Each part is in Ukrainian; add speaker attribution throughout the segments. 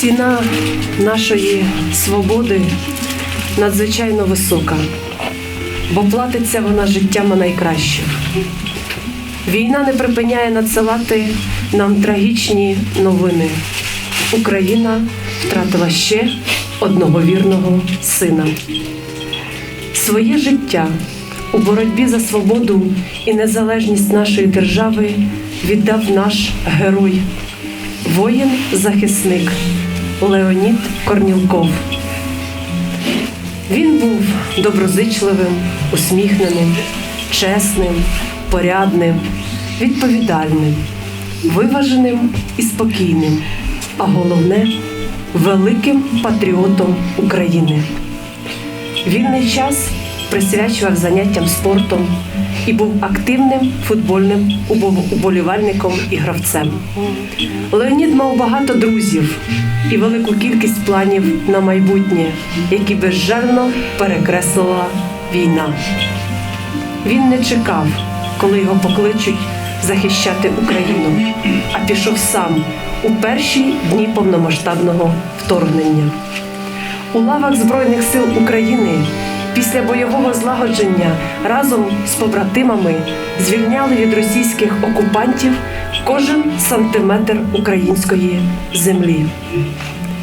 Speaker 1: Ціна нашої свободи надзвичайно висока, бо платиться вона життями найкращих. Війна не припиняє надсилати нам трагічні новини. Україна втратила ще одного вірного сина. Своє життя у боротьбі за свободу і незалежність нашої держави віддав наш герой, воїн-захисник Леонід Корнілков. Він був доброзичливим, усміхненим, чесним, порядним, відповідальним, виваженим і спокійним, а головне великим патріотом України. Вільний час присвячував заняттям спортом і був активним футбольним уболівальником і гравцем. Леонід мав багато друзів і велику кількість планів на майбутнє, які безжально перекреслила війна. Він не чекав, коли його покличуть захищати Україну, а пішов сам у перші дні повномасштабного вторгнення. У лавах Збройних сил України після бойового злагодження разом з побратимами звільняли від російських окупантів кожен сантиметр української землі.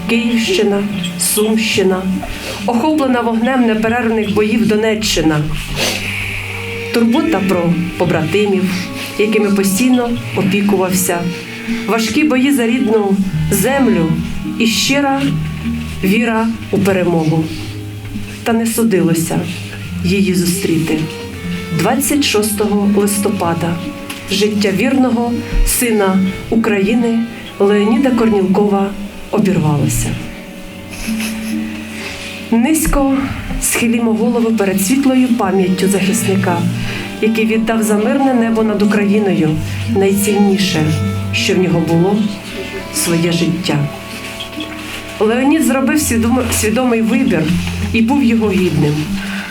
Speaker 1: Київщина, Сумщина, охоплена вогнем неперервних боїв Донеччина, турбота про побратимів, якими постійно опікувався, важкі бої за рідну землю і щира віра у перемогу. Та не судилося її зустріти. 26 листопада життя вірного сина України Леоніда Корнілкова обірвалося. Низько схилімо голови перед світлою пам'яттю захисника, який віддав за мирне небо над Україною найцінніше, що в нього було своє життя. Леонід зробив свідомий вибір і був його гідним,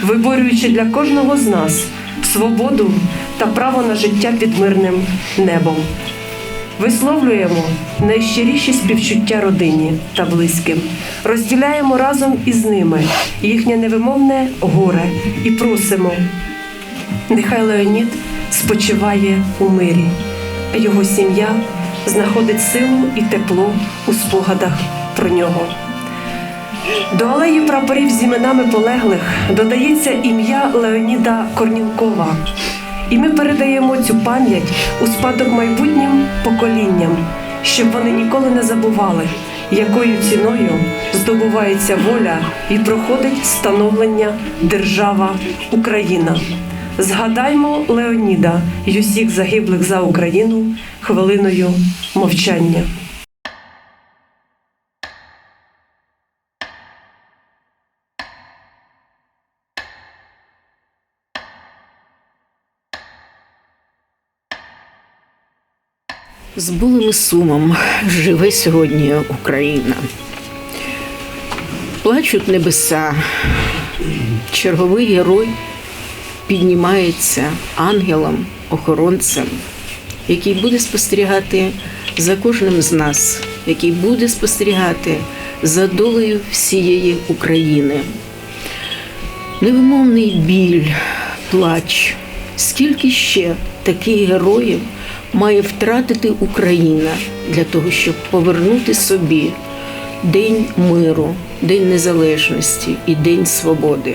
Speaker 1: виборюючи для кожного з нас свободу та право на життя під мирним небом. Висловлюємо найщиріші співчуття родині та близьким, розділяємо разом із ними їхнє невимовне горе і просимо. Нехай Леонід спочиває у мирі, а його сім'я знаходить силу і тепло у спогадах про нього. До алеї прапорів з іменами полеглих додається ім'я Леоніда Корнілкова. І ми передаємо цю пам'ять у спадок майбутнім поколінням, щоб вони ніколи не забували, якою ціною здобувається воля і проходить становлення держава Україна. Згадаймо Леоніда й усіх загиблих за Україну хвилиною мовчання.
Speaker 2: З болем і сумом живе сьогодні Україна. Плачуть небеса. Черговий герой піднімається ангелом, охоронцем, який буде спостерігати за кожним з нас, який буде спостерігати за долею всієї України. Невимовний біль, плач. Скільки ще таких героїв має втратити Україна для того, щоб повернути собі День миру, День Незалежності і День свободи?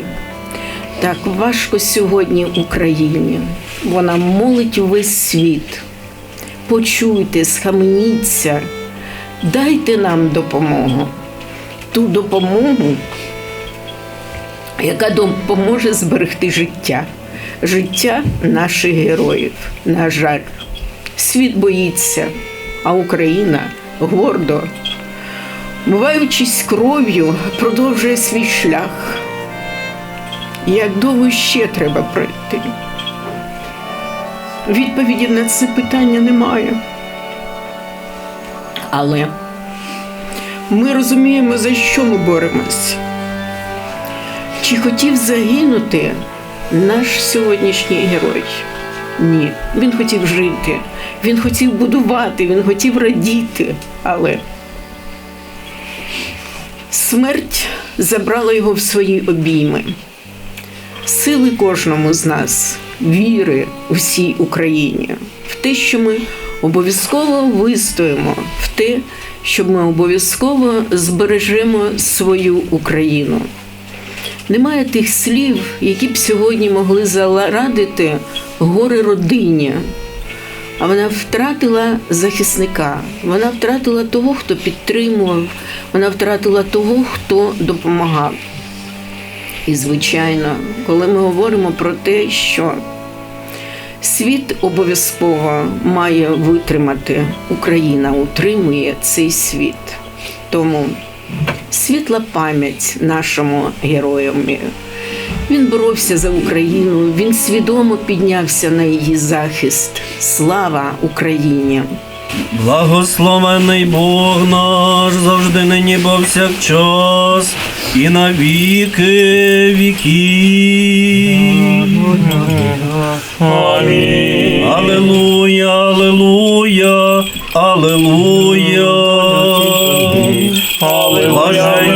Speaker 2: Так важко сьогодні Україні. Вона молить увесь світ. Почуйте, схаменіться, дайте нам допомогу. Ту допомогу, яка допоможе зберегти життя, життя наших героїв. На жаль, світ боїться, а Україна гордо, вмиваючись кров'ю, продовжує свій шлях. Як довго ще треба пройти? Відповіді на це питання немає. Але ми розуміємо, за що ми боремось. Чи хотів загинути наш сьогоднішній герой? Ні, він хотів жити, він хотів будувати, він хотів радіти, але Смерть забрала його в свої обійми. Сили кожному з нас, віри усій Україні, в те, що ми обов'язково вистоїмо, в те, що ми обов'язково збережемо свою Україну. Немає тих слів, які б сьогодні могли зарадити горе родині. А вона втратила захисника, вона втратила того, хто підтримував, вона втратила того, хто допомагав. І, звичайно, коли ми говоримо про те, що світ обов'язково має витримати, Україна утримує цей світ. Тому світла пам'ять нашому героям. Він боровся за Україну, він свідомо піднявся на її захист. Слава Україні!
Speaker 3: Благословений Бог наш завжди нині повсякчас і на віки віків. Амінь. Алелуя, алелуя, алелуя. Блаженні